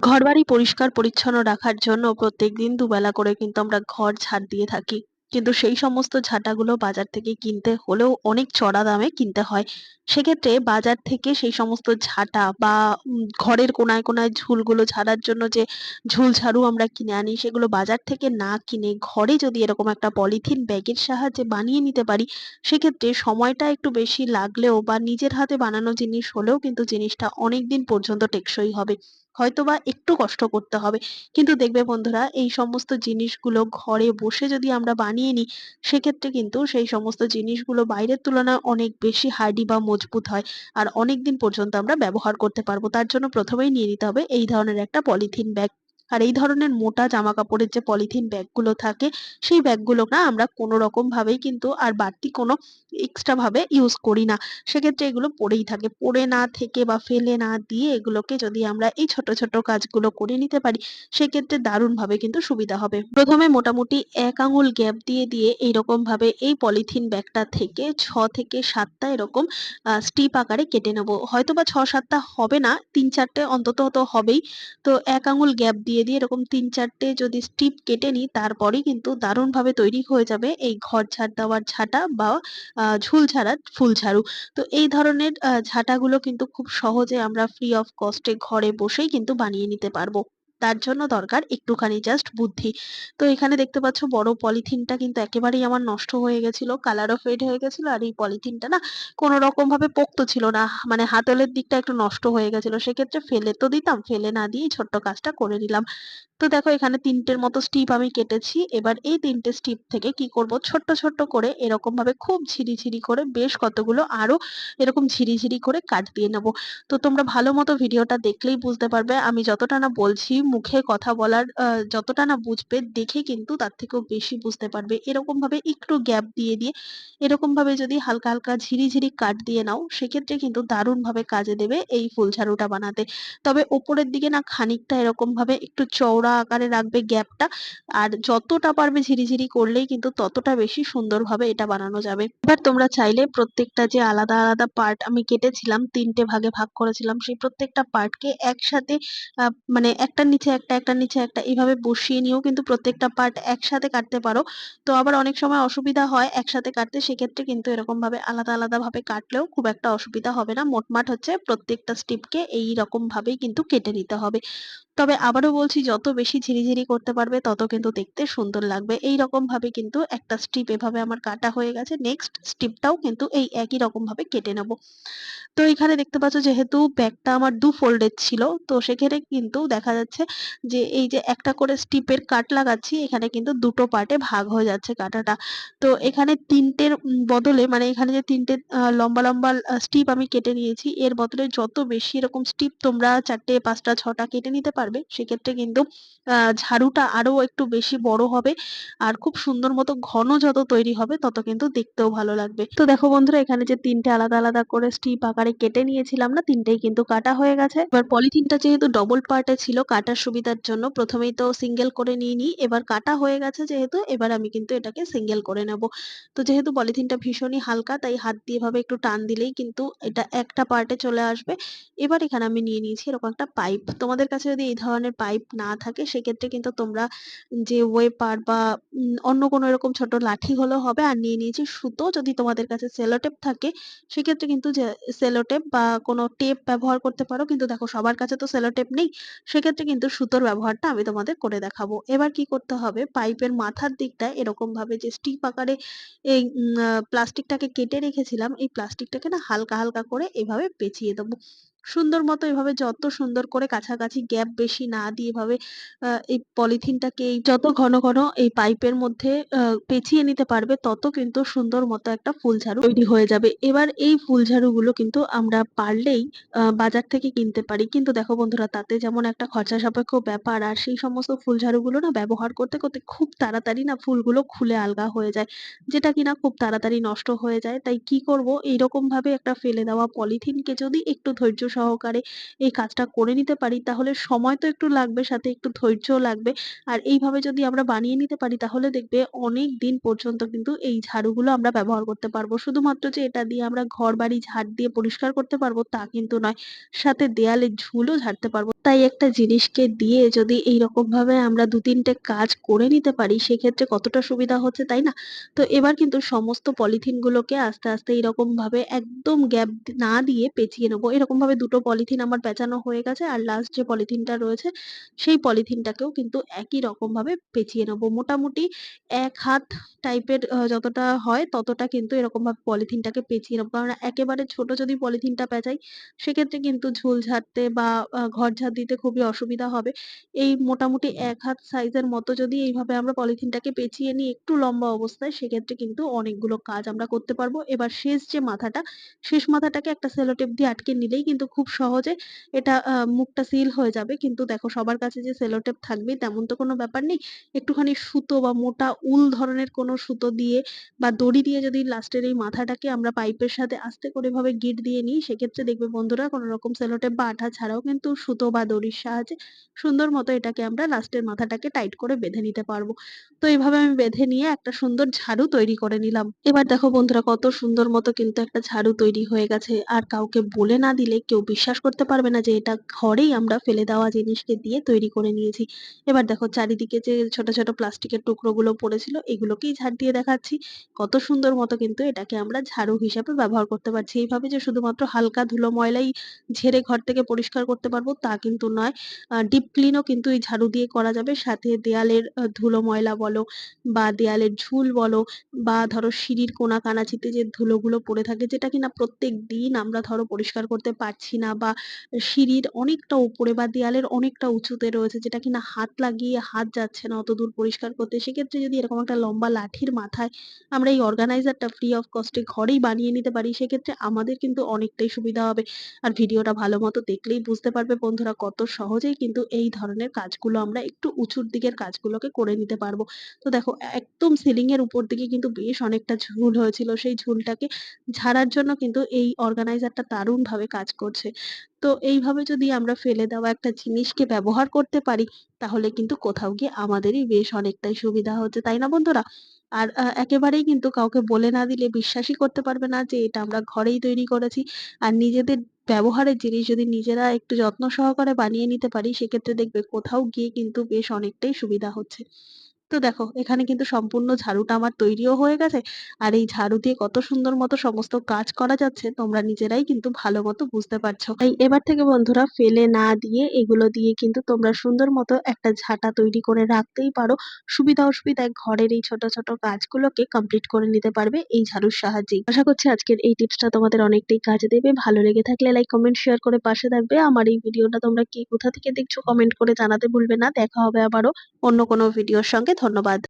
ঘরবাড়ি পরিষ্কার পরিচ্ছন্ন রাখার জন্য প্রত্যেক দিন দুবেলা করে কিন্তু আমরা ঘর ঝাড় দিয়ে থাকি। কিন্তু সেই সমস্ত ঝাঁটাগুলো বাজার থেকে কিনতে হলেও অনেক চড়া দামে কিনতে হয়। সেক্ষেত্রে বাজার থেকে সেই সমস্ত ঝাঁটা বা ঘরের কোনায়, কোনায় ঝুলগুলো ঝাড়ার জন্য যে ঝুল ঝাড়ু আমরা কিনে আনি সেগুলো বাজার থেকে না কিনে ঘরে যদি এরকম একটা পলিথিন ব্যাগের সাহায্যে বানিয়ে নিতে পারি, সেক্ষেত্রে সময়টা একটু বেশি লাগলেও বা নিজের হাতে বানানো জিনিস হলেও কিন্তু জিনিসটা অনেকদিন পর্যন্ত টেকসই হবে। হয়তোবা একটু কষ্ট করতে হবে। কিন্তু দেখবে বন্ধুরা এই সমস্ত জিনিসগুলো ঘরে বসে যদি আমরা বানিয়ে নিই, সেক্ষেত্রে কিন্তু সেই সমস্ত জিনিসগুলো বাইরের তুলনায় অনেক বেশি হার্ডি বা মজবুত হয়। আর অনেক দিন পর্যন্ত আমরা ব্যবহার করতে পারব। তার জন্য প্রথমেই নিয়ে নিতে হবে এই ধরনের একটা পলিথিন ব্যাগ। আর এই ধরনের মোটা জামা কাপড়ের যে পলিথিন ব্যাগগুলো থাকে, সেই ব্যাগগুলো না আমরা কোনো রকম ভাবেই কিন্তু আর বাড়তি কোনো এক্সট্রা ভাবে ইউজ করি না। সেক্ষেত্রে এগুলো পড়েই থাকে। পড়ে না থেকে বা ফেলে না দিয়ে এগুলোকে যদি আমরা এই ছোট, ছোট কাজগুলো করে নিতে পারি, সেক্ষেত্রে দারুণভাবে কিন্তু সুবিধা হবে। প্রথমে মোটামুটি এক আঙুল গ্যাপ দিয়ে, দিয়ে এইরকমভাবে এই পলিথিন ব্যাগটা থেকে ছ থেকে সাতটা এরকম স্টিপ আকারে কেটে নেব। হয়তো বা ছ সাতটা হবে না, তিন চারটে অন্তত তো হবেই। তো এক আঙুল গ্যাপ দিয়ে, দিয়ে দিয়ে এরকম তিন চারটে যদি স্টিপ কেটে নিই, তারপরেই কিন্তু দারুণভাবে তৈরি হয়ে যাবে এই ঘর ঝাড় দেওয়ার ঝাঁটা বা ঝুল ঝাড়ার ফুল ঝাড়ু। তো এই ধরনের ঝাঁটাগুলো কিন্তু খুব সহজে আমরা ফ্রি অফ কস্টে ঘরে বসেই কিন্তু বানিয়ে নিতে পারব। তার জন্য দরকার একটুখানি জাস্ট বুদ্ধি। তো এখানে দেখতে পাচ্ছ বড় পলিথিনটা কিন্তু একেবারেই আমার নষ্ট হয়ে গেছিল। কালারও ফেড হয়ে গেছিল। আর এই পলিথিনটা না কোন রকমভাবে পোক্ত ছিল না। মানে হাতলের দিকটা একটু নষ্ট হয়ে গেছিল। সেক্ষেত্রে ফেলে তো দিতাম, ফেলে না দিয়েই ছোট্ট কাজটা করে নিলাম। তো দেখো এখানে তিনটের মতো স্টিপ আমি কেটেছি। এবার এই তিনটে স্টিপ থেকে কি করব ছোট্ট, ছোট্ট করে এরকমভাবে খুব ঝিরিঝিরি করে বেশ কতগুলো আরও এরকম ঝিরিঝিরি করে কাট দিয়ে নেব। তো তোমরা ভালো মতো ভিডিওটা দেখলেই বুঝতে পারবে আমি যতটা না বলছি মুখে কথা বলার যতটা না বুঝবে দেখে কিন্তু তার থেকেও বেশি বুঝতে পারবে। এরকমভাবে একটু গ্যাপ দিয়ে, দিয়ে এরকমভাবে যদি হালকা, হালকা ঝিরিঝিরি কাট দিয়ে নাও সেক্ষেত্রে কিন্তু দারুণভাবে কাজে দেবে এই ফুল ঝাড়ুটা বানাতে। তবে ওপরের দিকে না খানিকটা এরকমভাবে একটু চওড়া আকারে রাখবে গ্যাপটা। আর যতটা পারবে ঝিরিঝিরি করলেই কিন্তু ততটা বেশি সুন্দরভাবে এটা বানানো যাবে। এবার তোমরা চাইলে প্রত্যেকটা যে আলাদা, আলাদা পার্ট আমি কেটেছিলাম তিনটে ভাগে ভাগ করেছিলাম সেই প্রত্যেকটা পার্টকে একসাথে মানে একটার নিচে একটা, একটা নিচে একটা এইভাবে বসিয়ে নিয়েও কিন্তু প্রত্যেকটা পার্ট একসাথে কাটতে পারো। তো আবার অনেক সময় অসুবিধা হয় একসাথে কাটতে সেক্ষেত্রে কিন্তু এরকম ভাবে আলাদা, আলাদা ভাবে কাটলেও খুব একটা অসুবিধা হবে না। মোটমাট হচ্ছে প্রত্যেকটা স্ট্রিপকে এইরকম ভাবেই কিন্তু কেটে নিতে হবে। তবে আবারও বলছি যত বেশি ঝিরিঝিরি করতে পারবে তত কিন্তু দেখতে সুন্দর লাগবে। এইরকম ভাবে কিন্তু একটা স্ট্রিপ এভাবে আমার কাটা হয়ে গেছে। নেক্সট স্ট্রিপটাও কিন্তু এই একই রকম ভাবে কেটে নেব। তো এখানে দেখতে পাচ্ছ যেহেতু ব্যাগটা আমার দু ফোল্ডের ছিল তো সেখানে কিন্তু দেখা যাচ্ছে যে এই যে একটা করে স্ট্রিপের কাট লাগাচ্ছি এখানে কিন্তু দুটো পার্টে ভাগ হয়ে যাচ্ছে কাটাটা। তো এখানে তিনটের বদলে মানে এখানে যে ৩ টে লম্বা, লম্বা স্টিপ আমি কেটে নিয়েছি এর বদলে যত বেশি এরকম স্টিপ তোমরা ৪ টে, ৫ টা, ৬ টা কেটে নিতে পারবে সেক্ষেত্রে কিন্তু ঝাড়ুটা আরও একটু বেশি বড় হবে। আর খুব সুন্দর মতো ঘন যত তৈরি হবে তত কিন্তু দেখতেও ভালো লাগবে। তো দেখো বন্ধুরা এখানে যে ৩ টে আলাদা, আলাদা করে স্ট্রিপ আকারে কেটে নিয়েছিলাম না ৩ টেই কিন্তু কাটা হয়ে গেছে। এবার পলিথিনটা যেহেতু ডবল পার্টে ছিল কাটার সুবিধার জন্য ১ম এই তো সিঙ্গেল করে নিয়ে নিই। এবার কাটা হয়ে গেছে যেহেতু এবার আমি কিন্তু এটাকে সিঙ্গেল করে নেব। তো যেহেতু পলিথিনটা ভীষণই হালকা তাই হাত দিয়ে এভাবে একটু টান দিলেই কিন্তু এটা একটা পার্টে চলে আসবে। এবার এখানে আমি নিয়ে নিয়েছি এরকম একটা পাইপ। তোমাদের কাছে যদি এই ধরনের পাইপ না থাকে সেক্ষেত্রে কিন্তু তোমরা যে ওয়েপার বা অন্য কোনো এরকম ছোট লাঠি হলেও হবে। আর নিয়ে নিয়েছি সুতো যদি তোমাদের কাছে সেলোটেপ থাকে সেক্ষেত্রে কিন্তু সেলোটেপ বা কোনো টেপ ব্যবহার করতে পারো। কিন্তু দেখো সবার কাছে তো সেলোটেপ নেই। সেক্ষেত্রে কিন্তু সুতোর ব্যবহারটা আমি তোমাদের করে দেখাবো। এবার কি করতে হবে পাইপের মাথার দিকটায় এরকমভাবে যে স্ট্রিপ আকারে এই প্লাস্টিকটাকে কেটে রেখেছিলাম এই প্লাস্টিকটাকে না হালকা, হালকা করে এভাবে পেঁচিয়ে দেবো। সুন্দর মতো এভাবে যত সুন্দর করে কাছাকাছি গ্যাপ বেশি না দিয়ে এভাবে এই পলিথিনটাকে এই যত ঘন, ঘন এই পাইপের মধ্যে পেঁচিয়ে নিতে পারবে তত কিন্তু সুন্দর মতো একটা ফুল ঝাড়ু তৈরি হয়ে যাবে। এবার এই ফুল কিন্তু আমরা পারলেই বাজার থেকে কিনতে পারি। কিন্তু দেখো বন্ধুরা তাতে যেমন একটা খরচা সাপেক্ষ ব্যাপার আর সেই সমস্ত ফুল ঝাড়ুগুলো না ব্যবহার করতে, করতে খুব তাড়াতাড়ি না ফুলগুলো খুলে আলগা হয়ে যায়। যেটা কিনা খুব তাড়াতাড়ি নষ্ট হয়ে যায়। তাই কি করব এইরকমভাবে একটা ফেলে দেওয়া পলিথিনকে যদি একটু ধৈর্য সহকারে এই কাজটা করে নিতে পারি তাহলে সময় তো একটু লাগবে সাথে একটু ধৈর্যও লাগবে। আর এইভাবে যদি আমরা বানিয়ে নিতে পারি তাহলে দেখবে অনেক দিন পর্যন্ত কিন্তু এই ঝাড়ুগুলো আমরা ব্যবহার করতে পারব। শুধুমাত্র যে এটা দিয়ে আমরা ঘরবাড়ি ঝাড় দিয়ে পরিষ্কার করতে পারব তা কিন্তু নয়। সাথে দেয়ালের ঝুলও ঝাড়তে পারব। তাই একটা জিনিসকে দিয়ে যদি এইরকম ভাবে আমরা দু তিনটে কাজ করে নিতে পারি সেক্ষেত্রে কতটা সুবিধা হচ্ছে, তাই না? তো এবার কিন্তু সমস্ত পলিথিন গুলোকে আস্তে, আস্তে এরকম ভাবে একদম গ্যাপ না দিয়ে পেঁচিয়ে নেব। এরকম ভাবে ২ টো পলিথিন আমার পেঁচানো হয়ে গেছে। আর লাস্ট যে পলিথিনটা রয়েছে সেই পলিথিনটাকেও কিন্তু একই রকম ভাবে পেঁচিয়ে নেব। মোটামুটি এক হাত টাইপের যতটা হয় ততটা কিন্তু এরকম ভাবে পলিথিনটাকে পেঁচিয়ে নেব। কারণ একেবারে ছোট যদি পলিথিনটা পেঁচাই সেক্ষেত্রে কিন্তু ঝুল ঝাড়তে বা ঘর ঝাড় দিতে খুবই অসুবিধা হবে। এই মোটামুটি এক হাত সাইজের মতো যদি এইভাবে আমরা পলিথিনটাকে পেঁচিয়ে নিই একটু লম্বা অবস্থায় সেক্ষেত্রে কিন্তু অনেকগুলো কাজ আমরা করতে পারব। এবার শেষ যে মাথাটা, শেষ মাথাটাকে একটা সেলোটেপ দিয়ে আটকে নিলেই কিন্তু খুব সহজে এটা মুখটা সিল হয়ে যাবে। কিন্তু দেখো সবার কাছে যে সেলোটেপ থাকবেই তেমন তো কোনো ব্যাপার নেই। একটুখানি সুতো বা মোটা উল ধরনের কোনো সুতো দিয়ে বা দড়ি দিয়ে যদি লাস্টের এই মাথাটাকে আমরা পাইপের সাথে আস্তে করে এভাবে গিঁট দিয়ে নিই, সেক্ষেত্রে দেখবে বন্ধুরা কোনো রকম সেলোটেপ বা আঠা ছাড়াও কিন্তু সুতো বা দড়ির সাহায্যে সুন্দর মতো এটাকে আমরা লাস্টের মাথাটাকে টাইট করে বেঁধে নিতে পারব। তো এইভাবে আমি বেঁধে নিয়ে একটা সুন্দর ঝাড়ু তৈরি করে নিলাম। এবার দেখো বন্ধুরা কত সুন্দর মতো কিন্তু একটা ঝাড়ু তৈরি হয়ে গেছে। আর কাউকে বলে না দিলে কেউ বিশ্বাস করতে পারবে না যে এটা ঘরেই আমরা ফেলে দেওয়া জিনিসকে দিয়ে তৈরি করে নিয়েছি। এবার দেখো চারিদিকে যে ছোট, ছোট প্লাস্টিকের টুকরোগুলো পড়েছিল এগুলোকেই ঝাড় দিয়ে দেখাচ্ছি। কত সুন্দর মতো কিন্তু এটাকে আমরা ঝাড়ু হিসাবে ব্যবহার করতে পারছি। এইভাবে যে শুধুমাত্র হালকা ধুলো ময়লাই ঝেড়ে ঘর থেকে পরিষ্কার করতে পারব তা কিন্তু নয়। ডিপ ক্লিনও কিন্তু এই ঝাড়ু দিয়ে করা যাবে। সাথে দেয়ালের ধুলো ময়লা বলো বা দেয়ালের ঝুল বলো বা ধরো সিঁড়ির কোনা কানাচিতে যে ধুলোগুলো পড়ে থাকে যেটা কিনা প্রত্যেকদিন আমরা ধরো পরিষ্কার করতে পারছি না বা সিঁড়ির অনেকটা উপরে বা দেয়ালের অনেকটা উঁচুতে রয়েছে যেটা কিনা হাত লাগিয়ে হাত যাচ্ছে না অতদূর পরিষ্কার করতে। সেক্ষেত্রে যদি এরকম একটা লম্বা লাঠির মাথায় আমরা এই অর্গানাইজারটা ফ্রি অফ কস্ট ঘরেই বানিয়ে নিতে পারি, সেক্ষেত্রে আমাদের কিন্তু অনেকটাই সুবিধা হবে। আর ভিডিওটা ভালো মতো দেখলেই বুঝতে পারবে বন্ধুরা কত সহজেই কিন্তু এই ধরনের কাজগুলো আমরা একটু উঁচুর দিকের কাজগুলোকে করে নিতে পারব। তো দেখো, একদম সিলিং এর উপর দিকে কিন্তু বেশ অনেকটা ঝুল হয়েছিল। সেই ঝুলটাকে ঝাড়ার জন্য কিন্তু এই অর্গানাইজারটা দারুণভাবে কাজ করছে। তো এইভাবে যদি আমরা ফেলে দেওয়া একটা জিনিসকে ব্যবহার করতে পারি তাহলে কিন্তু কোথাও গিয়ে আমাদেরই বেশ অনেকটাই সুবিধা হচ্ছে, তাই না বন্ধুরা? আর একেবারেই কিন্তু কাউকে বলে না দিলে বিশ্বাসই করতে পারবে না যে এটা আমরা ঘরেই তৈরি করেছি। আর নিজেদের ব্যবহারের জিনিস যদি নিজেরা একটু যত্ন সহকারে বানিয়ে নিতে পারি সেক্ষেত্রে দেখবে কোথাও গিয়ে কিন্তু বেশ অনেকটাই সুবিধা হচ্ছে। তো দেখো এখানে কিন্তু সম্পূর্ণ ঝাড়ুটা আমার তৈরিও হয়ে গেছে। আর এই ঝাড়ু দিয়ে কত সুন্দর মতো সমস্ত কাজ করা যাচ্ছে তোমরা নিজেরাই কিন্তু ভালো মতো বুঝতে পারছ। তাই এবার থেকে বন্ধুরা ফেলে না দিয়ে এগুলো দিয়ে কিন্তু তোমরা সুন্দর মতো একটা ঝাঁটা তৈরি করে রাখতেই পারো। সুবিধা অসুবিধায় ঘরের এই ছোট, ছোট কাজগুলোকে কমপ্লিট করে নিতে পারবে এই ঝাড়ুর সাহায্যেই। আশা করছি আজকের এই টিপসটা তোমাদের অনেকটাই কাজে দেবে। ভালো লেগে থাকলে লাইক, কমেন্ট, শেয়ার করে পাশে থাকবে। আমার এই ভিডিওটা তোমরা কে কোথা থেকে দেখছ কমেন্ট করে জানাতে ভুলবে না। দেখা হবে আবারও অন্য কোনো ভিডিওর সঙ্গে। ধন্যবাদ।